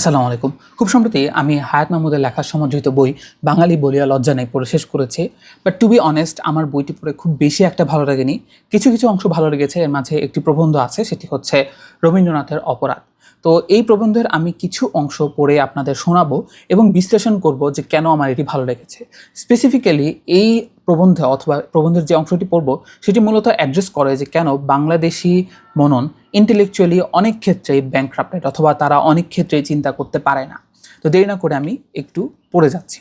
আসসালামু আলাইকুম। খুব সম্প্রতি আমি হায়াত মাহমুদের লেখা সমাদৃত বই বাঙালি বলিয়া লজ্জা নেই পড়ে শেষ করেছি। বাট টু বি অনেস্ট আমার বইটি পড়ে খুব বেশি একটা ভালো লাগেনি। কিছু কিছু অংশ ভালো লেগেছে, এর মাঝে একটি প্রবন্ধ আছে, সেটি হচ্ছে রবীন্দ্রনাথের অপরাধ। তো এই প্রবন্ধের আমি কিছু অংশ পড়ে আপনাদের শোনাবো এবং বিশ্লেষণ করব যে কেন আমার এটি ভালো লেগেছে। স্পেসিফিক্যালি এই প্রবন্ধে অথবা প্রবন্ধের যে অংশটি পড়ব, সেটি মূলত অ্যাড্রেস করে যে কেন বাংলাদেশি মনন ইন্টেলেকচুয়ালি অনেক ক্ষেত্রেই ব্যাংক্রাপ্টেড অথবা তারা অনেক ক্ষেত্রেই চিন্তা করতে পারে না। তো দেরি না করে আমি একটু পড়ে যাচ্ছি।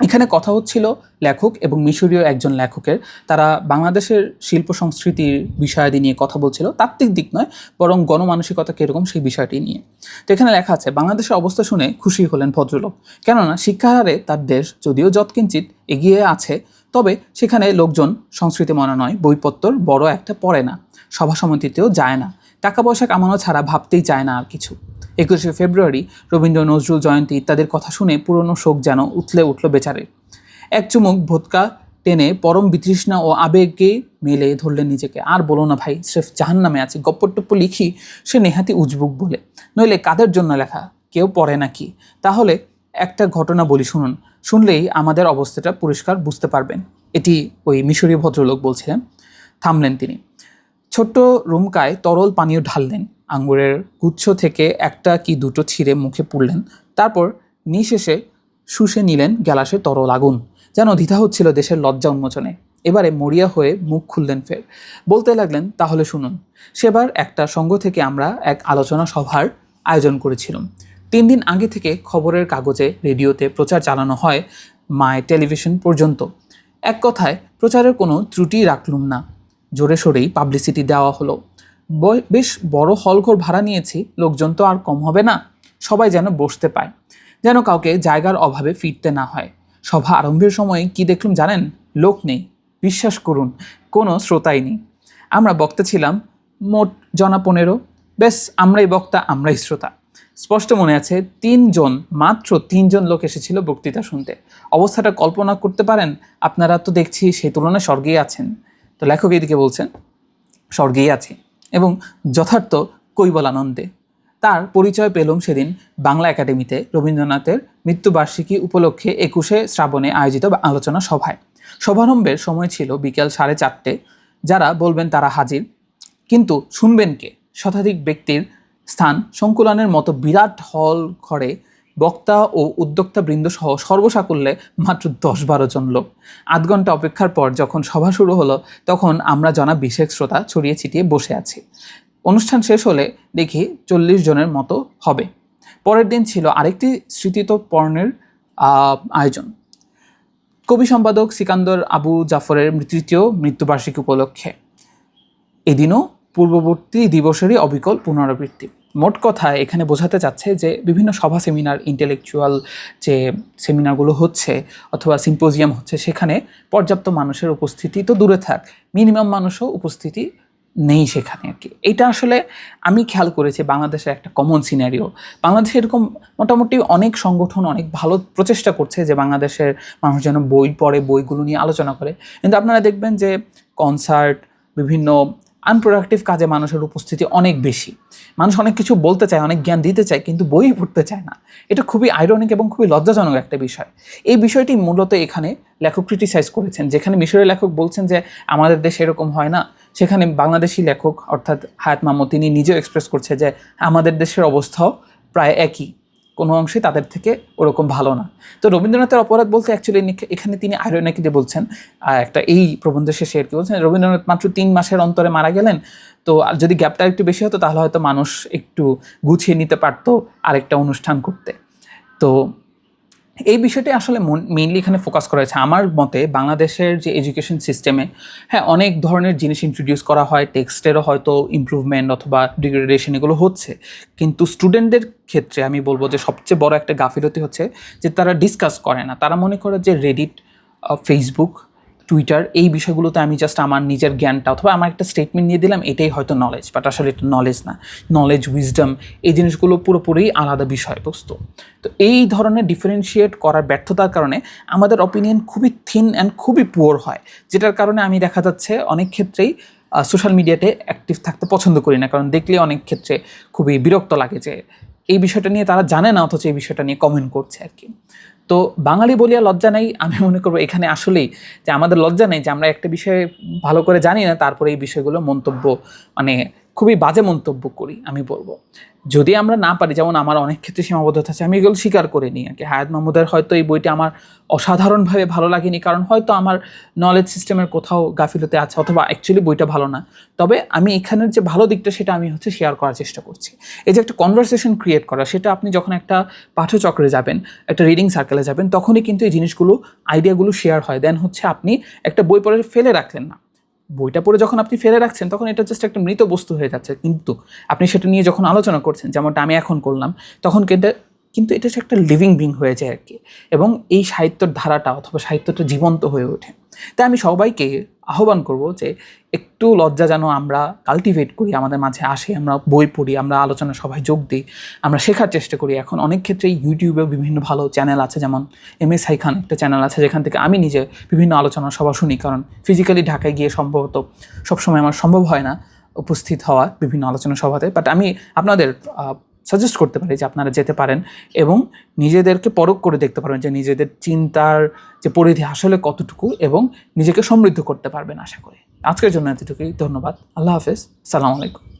এখানে কথা হচ্ছিল লেখক এবং মিশরীয় একজন লেখকের। তারা বাংলাদেশের শিল্প সংস্কৃতির বিষয়াদি নিয়ে কথা বলছিল, তাত্ত্বিক দিক নয়, বরং গণমানসিকতা কীরকম সেই বিষয়টি নিয়ে। তো এখানে লেখা আছে, বাংলাদেশের অবস্থা শুনে খুশি হলেন ভদ্রলোক। কেননা শিক্ষার হারে তার দেশ যদিও যৎকিঞ্চিত এগিয়ে আছে, তবে সেখানে লোকজন সংস্কৃতি মনে নয়, বইপত্তর বড় একটা পড়ে না, সভা সমিতিতেও যায় না, টাকা পয়সা কামানো ছাড়া ভাবতেই চায় না আর কিছু। একুশে ফেব্রুয়ারি রবীন্দ্র নজরুল জয়ন্তী ইত্যাদির কথা শুনে পুরনো শোক যেন উথলে উঠল বেচারে। এক চুমুক ভোটকা টেনে পরম বিতৃষ্ণা ও আবেগে মেলে ধরলেন নিজেকে। আর বলো না ভাই, স্রেফ জাহান নামে আছে গপ্পটপ্প লিখি সে নেহাতি উজবুক বলে। নইলে কাদের জন্য লেখা? কেউ পড়ে নাকি? তাহলে একটা ঘটনা বলি শুনুন, শুনলেই আমাদের অবস্থাটা পরিষ্কার বুঝতে পারবেন। এটি ওই মিশরীয় ভদ্রলোক বলছিলেন। থামলেন তিনি। ছোট্ট রুমকায় তরল পানীয় ঢাললেন। আঙ্গুরের গুচ্ছ থেকে একটা কি দুটো ছিঁড়ে মুখে পুড়লেন। তারপর নিঃশেষে শুষে নিলেন গ্যালাসে তরল আগুন, যেন দ্বিধা হচ্ছিল দেশের লজ্জা উন্মোচনে। এবারে মরিয়া হয়ে মুখ খুললেন ফের। বলতে লাগলেন, তাহলে শুনুন, সেবার একটা সঙ্গ থেকে আমরা এক আলোচনা সভার আয়োজন করেছিলাম। তিন দিন আগে থেকে খবরের কাগজে রেডিওতে প্রচার চালানো হয় মায় টেলিভিশন পর্যন্ত। এক কথায়, প্রচারের কোনো ত্রুটি রাখলুম না। জোরে সোরেই পাবলিসিটি দেওয়া হলো। বেশ বড় হলঘর ভাড়া নিয়েছি, লোকজন তো আর কম হবে না। সবাই যেন বসতে পায়, যেন কাউকে জায়গার অভাবে ফিরতে না হয়। সভা আরম্ভের সময় কি দেখলুম জানেন? লোক নেই, বিশ্বাস করুন, কোনো শ্রোতাই নেই। আমরা বক্তা ছিলাম, মোট জনা পনেরো। বেশ আমরাই বক্তা, আমরাই শ্রোতা। স্পষ্ট মনে আছে, তিনজন, মাত্র তিনজন লোক এসেছিল বক্তৃতা শুনতে। অবস্থাটা কল্পনা করতে পারেন, আপনারা তো দেখছি সেই তুলনায় স্বর্গেই আছেন। তো লেখক এদিকে বলছেন, স্বর্গেই আছে। এবং যথার্থ কৈবলানন্দে। তার পরিচয় পেলুম সেদিন বাংলা একাডেমিতে রবীন্দ্রনাথের মৃত্যুবার্ষিকী উপলক্ষে একুশে শ্রাবণে আয়োজিত আলোচনা সভায়। সভারম্ভের সময় ছিল বিকেল সাড়ে চারটে। যারা বলবেন তারা হাজির। কিন্তু শুনবেন কে? শতাধিক ব্যক্তির স্থান সংকুলনের মতো বিরাট হল ঘরে বক্তা ও উদ্যোক্তা বৃন্দ সহ সর্বসাকুল্যে মাত্র দশ বারো জন লোক। আধ ঘণ্টা অপেক্ষার পর যখন সভা শুরু হলো, তখন আমরা জনা বিশেষ শ্রোতা ছড়িয়ে ছিটিয়ে বসে আছি। অনুষ্ঠান শেষ হলে দেখি চল্লিশ জনের মতো হবে। পরের দিন ছিল আরেকটি স্মৃতিত পর্ণের আয়োজন। কবি সম্পাদক সিকান্দর আবু জাফরের তৃতীয় মৃত্যুবার্ষিকী উপলক্ষে। এদিনও পূর্ববর্তী দিবসেরই অবিকল পুনরাবৃত্তি। মোট কথা এখানে বোঝাতে চাচ্ছে যে বিভিন্ন সভা সেমিনার ইন্টেলেকচুয়াল যে সেমিনারগুলো হচ্ছে অথবা সিম্পোজিয়াম হচ্ছে, সেখানে পর্যাপ্ত মানুষের উপস্থিতি তো দূরে থাক মিনিমাম মানুষও উপস্থিতি নেই সেখানে আর কি। এটা আসলে আমি খেয়াল করেছি বাংলাদেশের একটা কমন সিনারিও বাংলাদেশে এরকম মোটামুটি অনেক সংগঠন, অনেক ভালো প্রচেষ্টা করছে যে বাংলাদেশের মানুষ যেন বই পড়ে, বইগুলো নিয়ে আলোচনা করে। কিন্তু আপনারা দেখবেন যে কনসার্ট বিভিন্ন আনপ্রোডাক্টিভ কাজে মানুষের উপস্থিতি অনেক বেশি। মানুষ অনেক কিছু বলতে চায়, অনেক জ্ঞান দিতে চায়, কিন্তু বই পড়তে চায় না। এটা খুবই আইরনিক এবং খুবই লজ্জাজনক একটা বিষয়। এই বিষয়টি মূলত এখানে লেখক ক্রিটিসাইজ করেছেন, যেখানে মিশরের লেখক বলছেন যে, আমাদের দেশে এরকম হয় না। সেখানে বাংলাদেশি লেখক অর্থাৎ হায়াত মাহমুদ, তিনি নিজেও এক্সপ্রেস করছে যে, আমাদের দেশের অবস্থাও প্রায় একই। কোনো অংশে তাদের থেকে ওরকম ভালো না। তো রবীন্দ্রনাথের অপরাধ বলতে অ্যাকচুয়ালি এখানে তিনি আইরনাকিতে বলছেন একটা এই প্রবন্ধের শেষে আর কি বলছেন, রবীন্দ্রনাথ মাত্র তিন মাসের অন্তরে মারা গেলেন, তো আর যদি গ্যাপটা একটু বেশি হতো তাহলে হয়তো মানুষ একটু গুছিয়ে নিতে পারতো আরেকটা অনুষ্ঠান করতে। তো এই বিষয়টি আসলে মেইনলি এখানে ফোকাস করা হয়েছে। আমার মতে বাংলাদেশের যে এডুকেশন সিস্টেমে হ্যাঁ অনেক ধরনের জিনিস ইন্ট্রোডিউস করা হয়। টেক্সটেরও হয়তো ইমপ্রুভমেন্ট অথবা ডিগ্রেডেশন এগুলো হচ্ছে। কিন্তু স্টুডেন্টদের ক্ষেত্রে আমি বলব যে সবচেয়ে বড় একটা গাফিলতি হচ্ছে যে তারা ডিসকাস করে না। তারা মনে করে যে রেডিট ফেসবুক টুইটার এই বিষয়গুলোতে আমি জাস্ট আমার নিজের জ্ঞানটা অথবা আমার একটা স্টেটমেন্ট নিয়ে দিলাম, এটাই হয়তো নলেজ বাট আসলে এটা নলেজ না। নলেজ উইজডম এই জিনিসগুলো পুরোপুরি আলাদা বিষয়বস্তু। তো এই ধরনের ডিফারেন্সিয়েট করার ব্যর্থতার কারণে আমাদের অপিনিয়ন খুবই থিন অ্যান্ড খুবই পুয়ার হয়, যেটার কারণে আমি দেখা যাচ্ছে অনেক ক্ষেত্রেই সোশ্যাল মিডিয়াতে অ্যাক্টিভ থাকতে পছন্দ করি না, কারণ দেখলে অনেক ক্ষেত্রে খুবই বিরক্ত লাগে যে, এই বিষয়টা নিয়ে তারা জানে না, অথচ এই বিষয়টা নিয়ে কমেন্ট করছে আর কি। তো বাঙালি বলিয়া লজ্জা নাই, আমি মনে করব এখানে আসলেই যে আমাদের লজ্জা নেই যে আমরা একটা বিষয়ে ভালো করে জানি না, তারপরে এই বিষয়গুলো মন্তব্য মানে খুবই বাজে মন্তব্য করি, আমি বলব। যদি আমরা না পারি, যেমন আমার অনেক ক্ষেত্রে সীমাবদ্ধতা আছে, আমি এগুলো স্বীকার করে নিই আর কি হায়াত মাহমুদের হয়তো এই বইটি আমার অসাধারণভাবে ভালো লাগেনি, কারণ হয়তো আমার নলেজ সিস্টেমের কোথাও গাফিলতে আছে, অথবা অ্যাকচুয়ালি বইটা ভালো না। তবে আমি এখানের যে ভালো দিকটা, সেটা আমি হচ্ছে শেয়ার করার চেষ্টা করছি। এই যে একটা কনভারসেশন ক্রিয়েট করা, সেটা আপনি যখন একটা পাঠচক্রে যাবেন, একটা রিডিং সার্কেলে যাবেন, তখনই কিন্তু এই জিনিসগুলো আইডিয়াগুলো শেয়ার হয়। দেন হচ্ছে আপনি একটা বই পড়ে ফেলে রাখলেন না। বইটা পড়ে যখন আপনি ফেলে রাখছেন, তখন এটা জাস্ট একটা মৃত বস্তু হয়ে যাচ্ছে। কিন্তু আপনি সেটা নিয়ে যখন আলোচনা করছেন, যেমনটা আমি এখন করলাম, তখন কিন্তু কিন্তু এটা একটা লিভিং বিং হয়ে যায় আর কি। এবং এই সাহিত্যর ধারাটা অথবা সাহিত্যটা জীবন্ত হয়ে ওঠে। তাই আমি সবাইকে আহ্বান করব যে একটু লজ্জা যেন আমরা কাল্টিভেট করি, আমাদের মাঝে আসে, আমরা বই পড়ি, আমরা আলোচনা সবাই যোগ দিই, আমরা শেখার চেষ্টা করি। এখন অনেক ক্ষেত্রেই ইউটিউবেও বিভিন্ন ভালো চ্যানেল আছে, যেমন এম এস হাই খান একটা চ্যানেল আছে, যেখান থেকে আমি নিজে বিভিন্ন আলোচনা সভা শুনি। কারণ ফিজিক্যালি ঢাকায় গিয়ে সম্ভবত সবসময় আমার সম্ভব হয় না উপস্থিত হওয়া বিভিন্ন আলোচনা সভাতে। বাট আমি আপনাদের সাজেস্ট করতে পারি যে আপনারা যেতে পারেন এবং নিজেদেরকে পরখ করে দেখতে পারবেন যে নিজেদের চিন্তার যে পরিধি আসলে কতটুকু এবং নিজেকে সমৃদ্ধ করতে পারবেন আশা করি। আজকের জন্য এতটুকুই। ধন্যবাদ। আল্লাহ হাফেজ। সালাম আলাইকুম।